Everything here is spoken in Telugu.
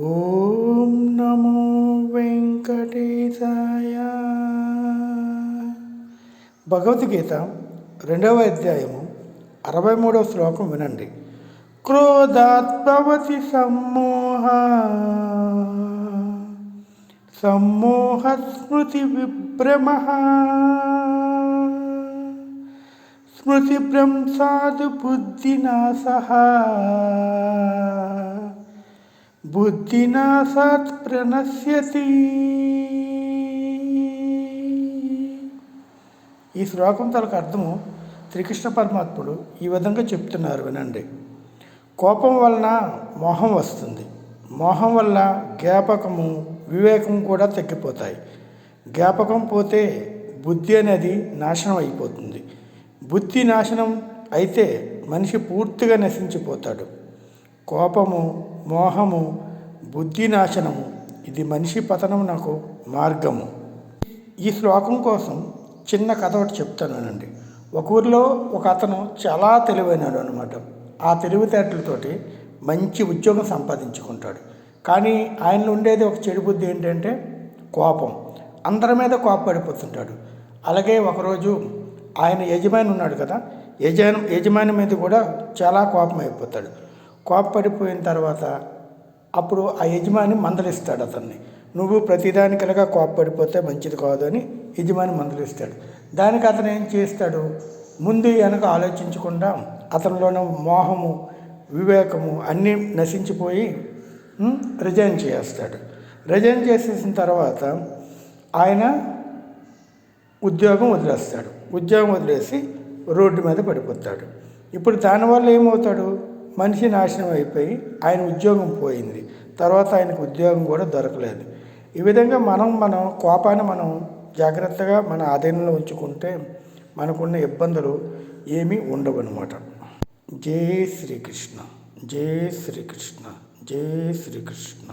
ఓం నమో వెంకటేశాయ. భగవద్గీత రెండవ అధ్యాయము అరవై మూడవ శ్లోకం వినండి. క్రోధాత్మవతి సమ్మోహ. సమ్మోహ స్మృతి విభ్రమ. స్మృతి భ్రంశాదు బుద్ధినాశ బుద్ధినాశాత్ ప్రణశ్యతి. ఈ శ్లోకం తలకు అర్థము శ్రీకృష్ణ పరమాత్ముడు ఈ విధంగా చెప్తున్నారు వినండి. కోపం వలన మోహం వస్తుంది. మోహం వల్ల జ్ఞాపకము వివేకం కూడా తగ్గిపోతాయి. జ్ఞాపకం పోతే బుద్ధి అనేది నాశనం అయిపోతుంది. బుద్ధి నాశనం అయితే మనిషి పూర్తిగా నశించిపోతాడు. కోపము మోహము బుద్ధి నాశనము ఇది మనిషి పతనం నాకు మార్గము. ఈ శ్లోకం కోసం చిన్న కథ ఒకటి చెప్తాను ఒక ఊరిలో ఒక అతను చాలా తెలివైనడు అనమాట ఆ తెలివితేటలతోటి మంచి ఉద్యోగం సంపాదించుకుంటాడు. కానీ ఆయనలో ఉండేది ఒక చెడు బుద్ధి ఏంటంటే కోపం. అందరి మీద కోపపడిపోతుంటాడు. అలాగే ఒకరోజు ఆయన యజమాని ఉన్నాడు కదా యజమాని యజమాని మీద కూడా చాలా కోపం అయిపోతాడు. కోపపడిపోయిన తర్వాత అప్పుడు ఆ యజమాని మందలిస్తాడు అతన్ని. నువ్వు ప్రతిదానికలుగా కోపపడిపోతే మంచిది కాదు అని యజమాని మందలిస్తాడు. దానికి అతను ఏం చేస్తాడు? ముందు వెనక ఆలోచించకుండా అతనిలోని మోహము వివేకము అన్నీ నశించిపోయి రిజైన్ చేస్తాడు. రిజైన్ చేసేసిన తర్వాత ఆయన ఉద్యోగం వదిలేస్తాడు. ఉద్యోగం వదిలేసి రోడ్డు మీద పడిపోతాడు. ఇప్పుడు దానివల్ల ఏమవుతాడు? మనిషి నాశనం అయిపోయి ఆయన ఉద్యోగం పోయింది. తర్వాత ఆయనకు ఉద్యోగం కూడా దొరకలేదు. ఈ విధంగా మనం మనం కోపాన్ని మనం జాగ్రత్తగా మన ఆధీనంలో ఉంచుకుంటే మనకున్న ఇబ్బందులు ఏమీ ఉండవు అనమాట జై శ్రీకృష్ణ జై శ్రీకృష్ణ జై శ్రీకృష్ణ.